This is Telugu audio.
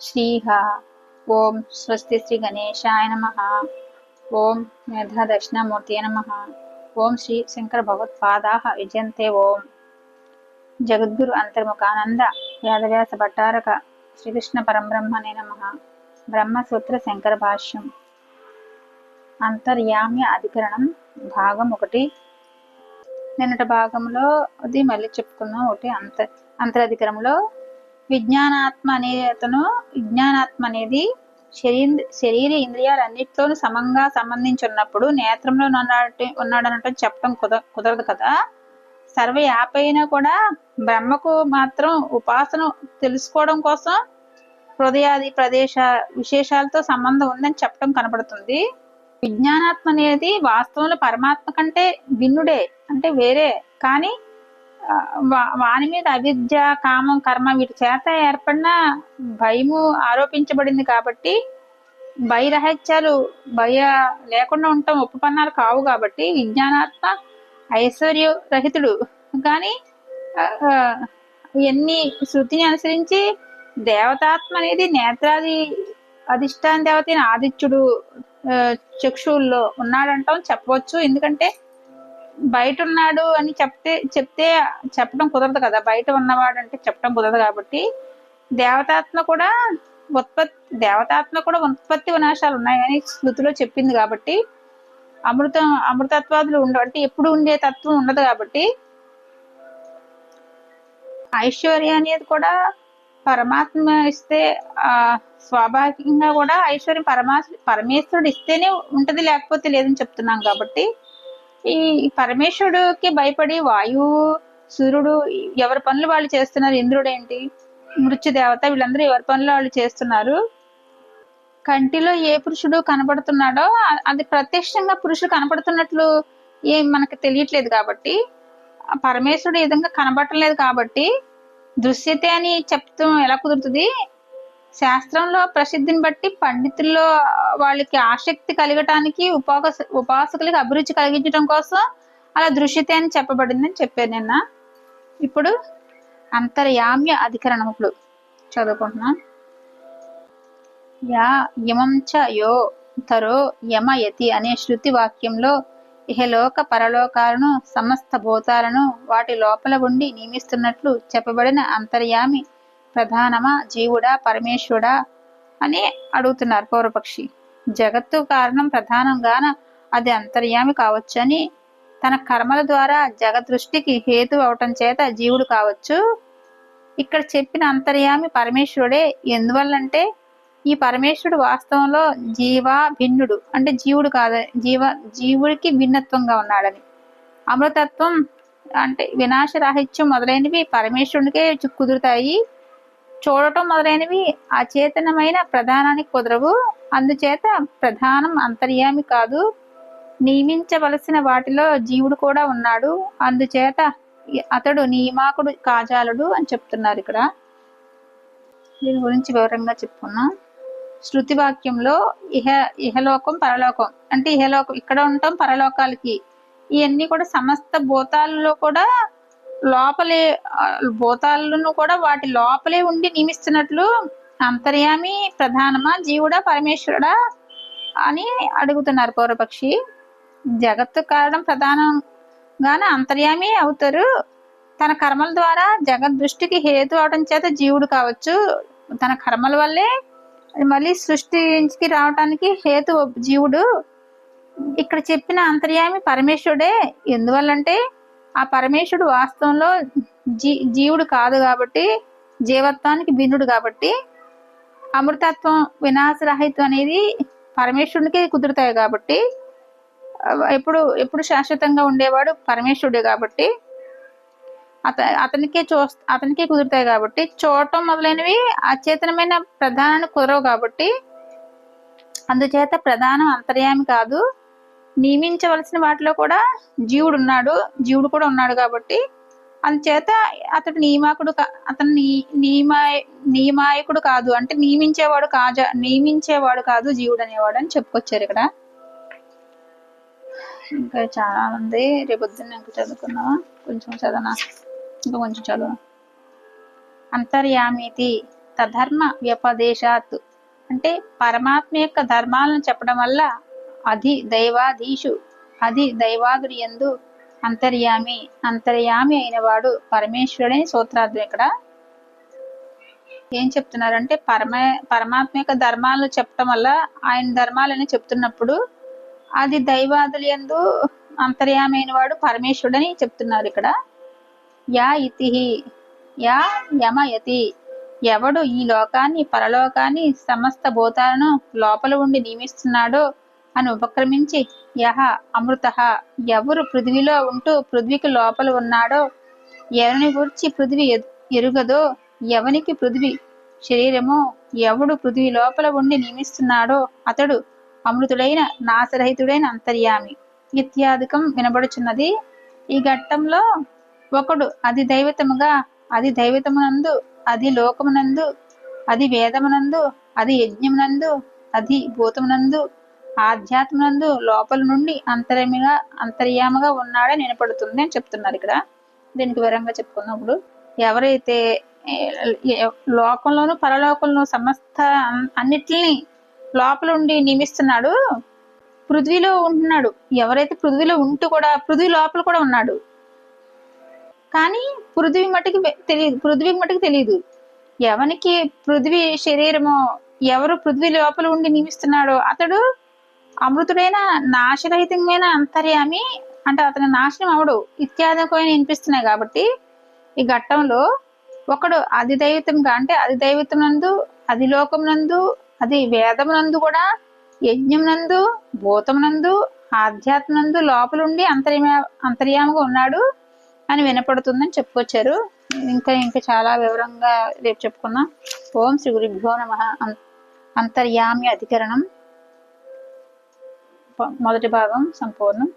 శ్రీహ. ఓం స్వస్తి శ్రీ గణేశాయ నమ. ఓం మేధా దక్షిణామూర్తి నమ. ఓం శ్రీ శంకర భగవత్పాదా విజయంతే ఓం. జగద్గురు అంతర్ముఖానంద వేదవ్యాస భట్టారక శ్రీకృష్ణ పరంబ్రహ్మనే నమ. బ్రహ్మసూత్ర శంకర భాష్యం. అంతర్యామ్య అధికరణం భాగం ఒకటి. నిన్నటి భాగంలో అది మళ్ళీ చెప్పుకున్నాం ఒకటి. అంత అంతరధికరంలో విజ్ఞానాత్మ అనే అతను విజ్ఞానాత్మ అనేది శరీర శరీర ఇంద్రియాలన్నిటిలోనూ సమంగా సంబంధించి ఉన్నప్పుడు నేత్రంలో ఉన్నాడు ఉన్నాడనటం చెప్పడం కుద కుదరదు కదా. సర్వ యాపైనా కూడా బ్రహ్మకు మాత్రం ఉపాసన తెలుసుకోవడం కోసం హృదయాది ప్రదేశ విశేషాలతో సంబంధం ఉందని చెప్పడం కనబడుతుంది విజ్ఞానాత్మ అనేది వాస్తవంలో పరమాత్మ కంటే భిన్నుడే అంటే వేరే. కానీ వాని మీద అవిద్య కామం కర్మ వీటి చేత ఏర్పడిన భయము ఆరోపించబడింది కాబట్టి భయరహత్యాలు భయ లేకుండా ఉండటం ఉపపన్నాలు కావు కాబట్టి విజ్ఞానాత్మ ఐశ్వర్య రహితుడు కానీ ఇవన్నీ శృతిని అనుసరించి దేవతాత్మ అనేది నేత్రాది అధిష్టాన దేవతైన ఆదిత్యుడు చక్షువుల్లో ఉన్నాడంటాం చెప్పవచ్చు. ఎందుకంటే బయట ఉన్నాడు అని చెప్తే చెప్తే చెప్పడం కుదరదు కదా. బయట ఉన్నవాడు అంటే చెప్పడం కుదరదు కాబట్టి దేవతాత్మ కూడా ఉత్పత్తి దేవతాత్మ కూడా ఉత్పత్తి వినాశాలు ఉన్నాయని స్మృతిలో చెప్పింది కాబట్టి అమృతం అమృతత్వాదులు ఉండవు అంటే ఎప్పుడు ఉండే తత్వం ఉండదు కాబట్టి ఐశ్వర్య అనేది కూడా పరమాత్మ ఇస్తే ఆ స్వాభావికంగా కూడా ఐశ్వర్యం పరమా పరమేశ్వరుడు ఇస్తేనే ఉంటది లేకపోతే లేదని చెప్తున్నాం కాబట్టి ఈ పరమేశ్వరుడికి భయపడి వాయువు సూర్యుడు ఎవరి పనులు వాళ్ళు చేస్తున్నారు ఇంద్రుడు ఏంటి మృత్యు దేవత వీళ్ళందరూ ఎవరి పనులు వాళ్ళు చేస్తున్నారు? కంటిలో ఏ పురుషుడు కనబడుతున్నాడో అది ప్రత్యక్షంగా పురుషుడు కనబడుతున్నట్లు ఏం మనకు తెలియట్లేదు కాబట్టి పరమేశ్వరుడు ఈ విధంగా కనబడట్లేదు కాబట్టి దృశ్యతే అని చెప్తాం ఎలా కుదురుతుంది? శాస్త్రంలో ప్రసిద్ధిని బట్టి పండితుల్లో వాళ్ళకి ఆసక్తి కలగటానికి ఉపాస ఉపాసకులకి అభిరుచి కలిగించడం కోసం అలా దృశ్యతే అని చెప్పబడిందని చెప్పాను నిన్న. ఇప్పుడు అంతర్యామ్య అధికరణం ఇప్పుడు చదువుకుంటున్నాం. యా యమంచ యో తరో యమ యతి అనే శృతి వాక్యంలో ఇహలోక పరలోకాలను సమస్త భూతాలను వాటి లోపల ఉండి నియమిస్తున్నట్లు చెప్పబడిన అంతర్యామి ప్రధానమా? జీవుడా? పరమేశ్వరుడా? అని అడుగుతున్నారు పూర్వపక్షి జగత్తు కారణం ప్రధానంగాన అది అంతర్యామి కావచ్చని తన కర్మల ద్వారా జగదృష్టికి హేతు అవటం చేత జీవుడు కావచ్చు. ఇక్కడ చెప్పిన అంతర్యామి పరమేశ్వరుడే ఎందువల్లంటే ఈ పరమేశ్వరుడు వాస్తవంలో జీవా భిన్నుడు. అంటే జీవుడు కాదు జీవ జీవుడికి భిన్నత్వంగా ఉన్నాడని. అమృతత్వం అంటే వినాశరాహిత్యం మొదలైనవి పరమేశ్వరునికే కుదురుతాయి చూడటం మొదలైనవి అచేతనమైన ప్రధానానికి కుదరవు. అందుచేత ప్రధానం అంతర్యామి కాదు. నియమించవలసిన వాటిలో జీవుడు కూడా ఉన్నాడు. అందుచేత అతడు నియమాకుడు కాజాలుడు అని చెప్తున్నారు ఇక్కడ. దీని గురించి వివరంగా చెప్పుకున్నాం. శృతి వాక్యంలో ఇహ ఇహలోకం పరలోకం. అంటే ఇహలోకం ఇక్కడ ఉంటాం పరలోకాలకి. ఇవన్నీ కూడా సమస్త భూతాలలో కూడా లోపలే భూతాలను కూడా వాటి లోపలే ఉండి నియమిస్తున్నట్లు అంతర్యామి ప్రధానమా జీవుడా పరమేశ్వరుడా అని అడుగుతున్నారు పూర్వపక్షి జగత్తు కారణం ప్రధానంగానే అంతర్యామి అవుతారు. తన కర్మల ద్వారా జగత్ దృష్టికి హేతు అవడం చేత జీవుడు కావచ్చు. తన కర్మల వల్లే మళ్ళీ సృష్టికి రావటానికి హేతు జీవుడు. ఇక్కడ చెప్పిన అంతర్యామి పరమేశ్వరుడే. ఎందువల్లంటే ఆ పరమేశ్వరుడు వాస్తవంలో జీ జీవుడు కాదు కాబట్టి జీవత్వానికి భిన్నుడు కాబట్టి అమృతత్వం వినాశరహితం అనేది పరమేశ్వరునికే కుదురుతాయి కాబట్టి ఎప్పుడు ఎప్పుడు శాశ్వతంగా ఉండేవాడు పరమేశ్వరుడే కాబట్టి అత అతనికే చూ అతనికే కుదురుతాయి కాబట్టి చూడటం మొదలైనవి అచేతనమైన ప్రధానాన్ని కుదరవు కాబట్టి అందుచేత ప్రధానం అంతర్యామి కాదు. నియమించవలసిన వాటిలో కూడా జీవుడు ఉన్నాడు జీవుడు కూడా ఉన్నాడు కాబట్టి అందుచేత అతడు నియమాకుడు కా- అతను నియమాయ నియమాయకుడు కాదు. అంటే నియమించేవాడు కాజా నియమించేవాడు కాదు జీవుడు అనేవాడు అని చెప్పుకొచ్చారు ఇక్కడ. ఇంకా చాలా ఉంది రేపొద్దున్న ఇంకా చదువుకున్నావా కొంచెం చదవనా? ఇంకా కొంచెం చదువు అంతర్యామితి తధర్మ వ్యపదేశాత్. అంటే పరమాత్మ యొక్క ధర్మాలను చెప్పడం వల్ల అది దైవాధీషు అది దైవాదుడి ఎందు అంతర్యామి అంతర్యామి అయినవాడు పరమేశ్వరుడని సూత్రార్థం ఇక్కడ. ఏం చెప్తున్నారంటే పరమ పరమాత్మ యొక్క ధర్మాలను చెప్పడం వల్ల ఆయన ధర్మాలని చెప్తున్నప్పుడు అది దైవాదులు ఎందు అంతర్యామైన వాడు పరమేశ్వరుడని చెప్తున్నారు ఇక్కడ. యా ఇతి యా యమయతి ఎవడు ఈ లోకాన్ని పరలోకాన్ని సమస్త భూతాలను లోపల ఉండి నియమిస్తున్నాడో అని ఉపక్రమించి యహ అమృత ఎవరు పృథ్వీలో ఉంటూ పృథ్వీకి లోపల ఉన్నాడో ఎవరిని గురించి పృథ్వీ ఎరుగదో ఎవనికి పృథ్వీ శరీరమో ఎవడు పృథ్వీ లోపల ఉండి నియమిస్తున్నాడో అతడు అమృతుడైన నాశరహితుడైన అంతర్యామి. ఇత్యాదికం వినబడుచున్నది. ఈ ఘట్టంలో ఒకడు అది దైవతముగా అది దైవతమునందు అది లోకమునందు అది వేదమునందు అది యజ్ఞమునందు అది భూతమునందు ఆధ్యాత్మనందు లోపల నుండి అంతర్యమిగా అంతర్యామగా ఉన్నాడని వినపడుతుంది అని చెప్తున్నారు ఇక్కడ. దీనికి వివరంగా చెప్పుకున్నప్పుడు ఎవరైతే లోకంలోను పరలోకంలో సమస్త అన్నిటిని లోపల ఉండి నియమిస్తున్నాడు పృథ్వీలో ఉంటున్నాడు. ఎవరైతే పృథ్వీలో ఉంటూ కూడా పృథ్వీ లోపల కూడా ఉన్నాడు. కానీ పృథ్వీ మటుకు తెలియదు. పృథ్వీ మటుకు తెలియదు. ఎవనికి పృథ్వీ శరీరమో ఎవరు పృథ్వీ లోపల ఉండి నియమిస్తున్నాడో అతడు అమృతుడైన నాశరహితమైన అంతర్యామి అంటే అతని నాశనం అవడు. ఇత్యాదకమైన వినిపిస్తున్నాయి కాబట్టి ఈ ఘట్టంలో ఒకడు అది దైవితంగా అంటే అది నందు అది లోకమునందు అది వేదమునందు కూడా యజ్ఞమునందు భూతమునందు ఆధ్యాత్మనందు లోపలుండి అంతర్యా అంతర్యామగా ఉన్నాడు అని వినపడుతుందని చెప్పుకొచ్చారు. ఇంకా ఇంకా చాలా వివరంగా రేపు చెప్పుకుందాం. ఓం శ్రీ గురుభ్యో నమ. అంతర్యామి అధికరణం. మొదటి భాగం సంపూర్ణం.